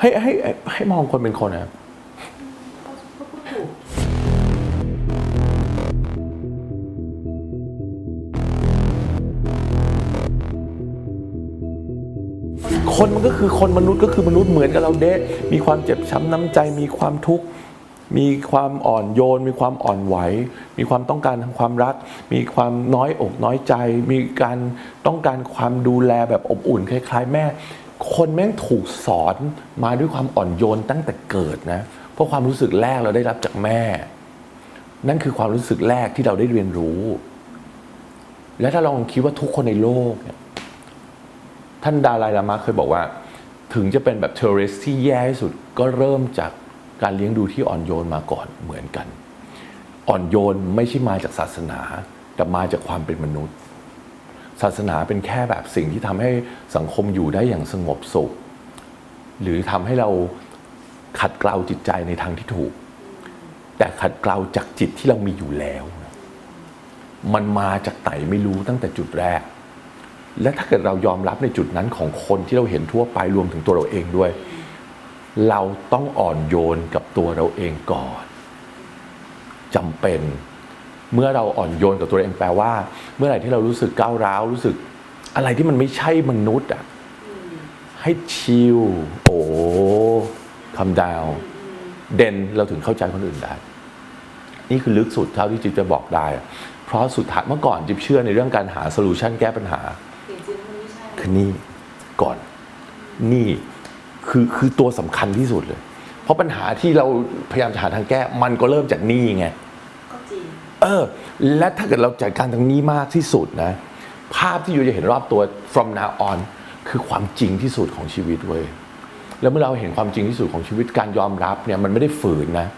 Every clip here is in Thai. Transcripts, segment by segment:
ให้ให้ให้ให้มองคนเป็นคนนะครับคนมันก็คือคนมนุษย์ก็คือมนุษย์เหมือนกับเราเดะมีความเจ็บช้ำน้ำใจ มีความทุกข์ มีความอ่อนโยน มีความอ่อนไหว มีความต้องการทางความรัก มีความน้อยอกน้อยใจ มีการต้องการความดูแลแบบอบอุ่นคล้ายๆแม่ คนแม่งถูกสอนมาด้วยความอ่อนโยนตั้งแต่เกิดนะ เพราะความรู้สึกแรกเราได้รับจากแม่ นั่นคือความรู้สึกแรกที่เราได้เรียนรู้ และถ้าลองคิดว่าทุกคนในโลกเนี่ยท่านดาลายลามะเคยบอกว่า ถึงจะเป็นแบบเทอร์เรสที่แย่ที่สุดก็เริ่มจากการเลี้ยงดูที่อ่อนโยนมาก่อนเหมือนกัน อ่อนโยนไม่ใช่มาจากศาสนา แต่มาจากความเป็นมนุษย์ ศาสนาเป็นแค่แบบสิ่งที่ทำให้สังคมอยู่ได้อย่างสงบสุข หรือทำให้เราขัดเกลาจิตใจในทางที่ถูก แต่ขัดเกลาจากจิตที่เรามีอยู่แล้ว มันมาจากไหนไม่รู้ตั้งแต่จุดแรก และถ้าเกิดเรายอมรับในจุดนั้นของคนที่เราเห็นทั่วไปรวมถึงตัวเราเองด้วย เราต้องอ่อนโยนกับตัวเราเองก่อนจำเป็น เมื่อเราอ่อนโยนกับตัวเราเองแปลว่า เมื่อไหร่ที่เรารู้สึกก้าวร้าวรู้สึก อะไรที่มันไม่ใช่มนุษย์อะให้ชิลโอ้คำดาวเด่นเราถึงเข้าใจคนอื่นได้ นี่คือลึกสุดเท่าที่จิ๊บจะบอกได้อะเพราะสุดท้ายเมื่อก่อนจิ๊บเชื่อในเรื่องการหาโซลูชันแก้ปัญหาจริงๆมันไม่ใช่คือนี่ก่อนนี่คือคือตัวสำคัญที่สุดเลย เพราะปัญหาที่เราพยายามจะหาทางแก้ มันก็เริ่มจากนี่ไงก็จริง เออ และถ้าเกิดเราจัดการตรงนี้มากที่สุดนะ ภาพที่อยู่จะเห็นรอบตัว from now on คือความจริงที่สุดของชีวิตเว้ยแล้วเมื่อเราเห็นความจริงที่สุดของชีวิตการยอมรับเนี่ยมันไม่ได้ฝืนนะ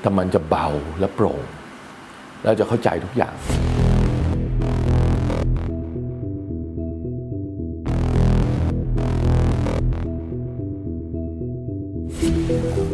แต่มันจะเบาและโปร่งแล้วจะเข้าใจทุกอย่าง